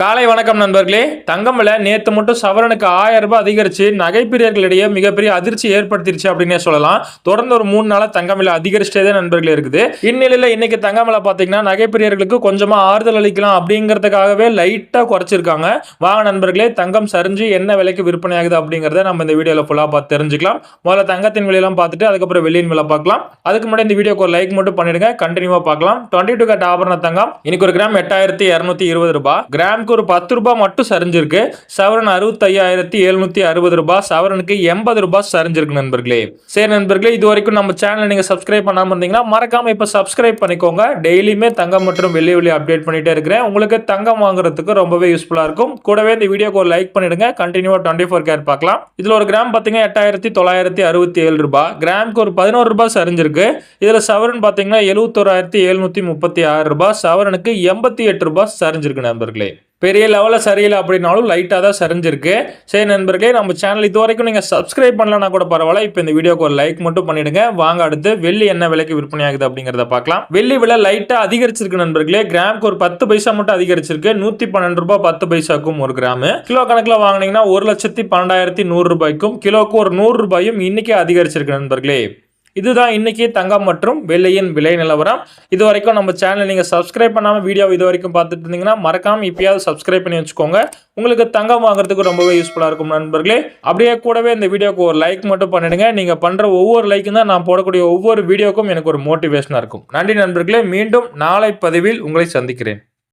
காலை வணக்கம் நண்பர்களே. தங்கம் விலை நேற்று மட்டும் சவரனுக்கு ஆயிரம் ரூபாய் அதிகரிச்சு நகைப்பிரியர்களிடையே மிகப்பெரிய அதிர்ச்சி ஏற்படுத்திருச்சு அப்படின்னே சொல்லலாம். தொடர்ந்து ஒரு மூணு நாளாக தங்கம் விலை அதிகரிச்சிட்டே தான் நண்பர்களே இருக்குது. இந்நிலையில் இன்னைக்கு தங்கம் விலை பார்த்தீங்கன்னா நகைப்பிரியர்களுக்கு கொஞ்சமா ஆறுதல் அளிக்கலாம் அப்படிங்கிறதுக்காகவே லைட்டாக குறைச்சிருக்காங்க. வாங்க நண்பர்களே தங்கம் சரிஞ்சு என்ன விலைக்கு விற்பனை ஆகுது நம்ம இந்த வீடியோவில் ஃபுல்லாக பார்த்து தெரிஞ்சுக்கலாம். முதல்ல தங்கத்தின் விலையெல்லாம் பார்த்துட்டு அதுக்கப்புறம் வெளியின் விலை பார்க்கலாம். அதுக்கு முன்னாடி இந்த வீடியோக்கு ஒரு லைக் மட்டும் பண்ணிடுங்க. கண்டினியூவாக பார்க்கலாம். டுவெண்ட்டி டூ கட் ஆபரண தங்கம் இன்னைக்கு ஒரு கிராம் எட்டாயிரத்தி இரநூத்தி இருபது ரூபாய். கிராமுக்கு ஒரு பத்து ரூபாய் மட்டும் சரிஞ்சிருக்கு. சவரன் அறுபத்தையாயிரத்தி எழுநூத்தி அறுபது ரூபாய் சவரனுக்கு எண்பது ரூபாய் சரிஞ்சிருக்கு நண்பர்களே. சரி நண்பர்களே இது வரைக்கும் நம்ம சேனலை நீங்கள் சப்ஸ்கிரைப் பண்ணாமல் இருந்தீங்கன்னா மறக்காம இப்போ சப்ஸ்கிரைப் பண்ணிக்கோங்க. டெய்லியுமே தங்கம் மற்றும் வெள்ளி வெள்ளி அப்டேட் பண்ணிட்டே இருக்கிறேன். உங்களுக்கு தங்கம் வாங்குறதுக்கு ரொம்பவே யூஸ்ஃபுல்லாக இருக்கும். கூடவே இந்த வீடியோக்கு ஒரு லைக் பண்ணிடுங்க. கண்டினியூவா டுவெண்ட்டி ஃபோர் கேர் பார்க்கலாம். இதில் ஒரு கிராம் பார்த்தீங்கன்னா எட்டாயிரத்தி தொள்ளாயிரத்தி அறுபத்தி ஏழு ரூபாய் கிராமுக்கு ஒரு பதினோரு ரூபாய் சரிஞ்சிருக்கு. இதில் சவரன் பார்த்தீங்கன்னா எழுபத்தோராயிரத்தி எழுநூற்றி முப்பத்தி ஆறு ரூபாய் சவரனுக்கு எண்பத்தி எட்டு ரூபாய் சரிஞ்சிருக்கு நண்பர்களே. பெரிய லெவலில் சரியில்லை அப்படின்னாலும் லைட்டாக தான் சரிஞ்சிருக்கு. சரி நண்பர்களே நம்ம சேனல் இது வரைக்கும் நீங்கள் சப்ஸ்கிரைப் பண்ணலன்னா கூட பரவாயில்ல. இப்போ இந்த வீடியோக்கு ஒரு லைக் மட்டும் பண்ணிடுங்க. வாங்க அடுத்து வெள்ளி என்ன விலைக்கு விற்பனை ஆகுது அப்படிங்கிறத பார்க்கலாம். வெள்ளி விலை லைட்டாக அதிகரிச்சிருக்கு நண்பர்களே. கிராமுக்கு ஒரு பத்து பைசா மட்டும் அதிகரிச்சிருக்கு. நூற்றி பன்னெண்டு ரூபாய் பத்து பைசாக்கும் ஒரு கிராமு. கிலோ கணக்கில் வாங்கினீங்கன்னா ஒரு லட்சத்தி பன்னெண்டாயிரத்தி நூறு ரூபாய்க்கும் கிலோக்கு ஒரு நூறு ரூபாயும் இன்னைக்கே அதிகரிச்சிருக்கு நண்பர்களே. இதுதான் இன்றைக்கி தங்கம் மற்றும் வெள்ளையின் விலை நிலவரம். இது வரைக்கும் நம்ம சேனலை நீங்கள் சப்ஸ்கிரைப் பண்ணாமல் வீடியோ இது வரைக்கும் பார்த்துட்டு இருந்தீங்கன்னா மறக்காமல் இப்பயாவது சப்ஸ்கிரைப் பண்ணி வச்சுக்கோங்க. உங்களுக்கு தங்கம் வாங்குறதுக்கு ரொம்பவே யூஸ்ஃபுல்லாக இருக்கும் நண்பர்களே. அப்படியே கூடவே இந்த வீடியோக்கு ஒரு லைக் மட்டும் பண்ணிடுங்க. நீங்கள் பண்ணுற ஒவ்வொரு லைக்கும் தான் நான் போடக்கூடிய ஒவ்வொரு வீடியோக்கும் எனக்கு ஒரு மோட்டிவேஷனாக இருக்கும். நன்றி நண்பர்களே. மீண்டும் நாளை பதிவில் உங்களை சந்திக்கிறேன்.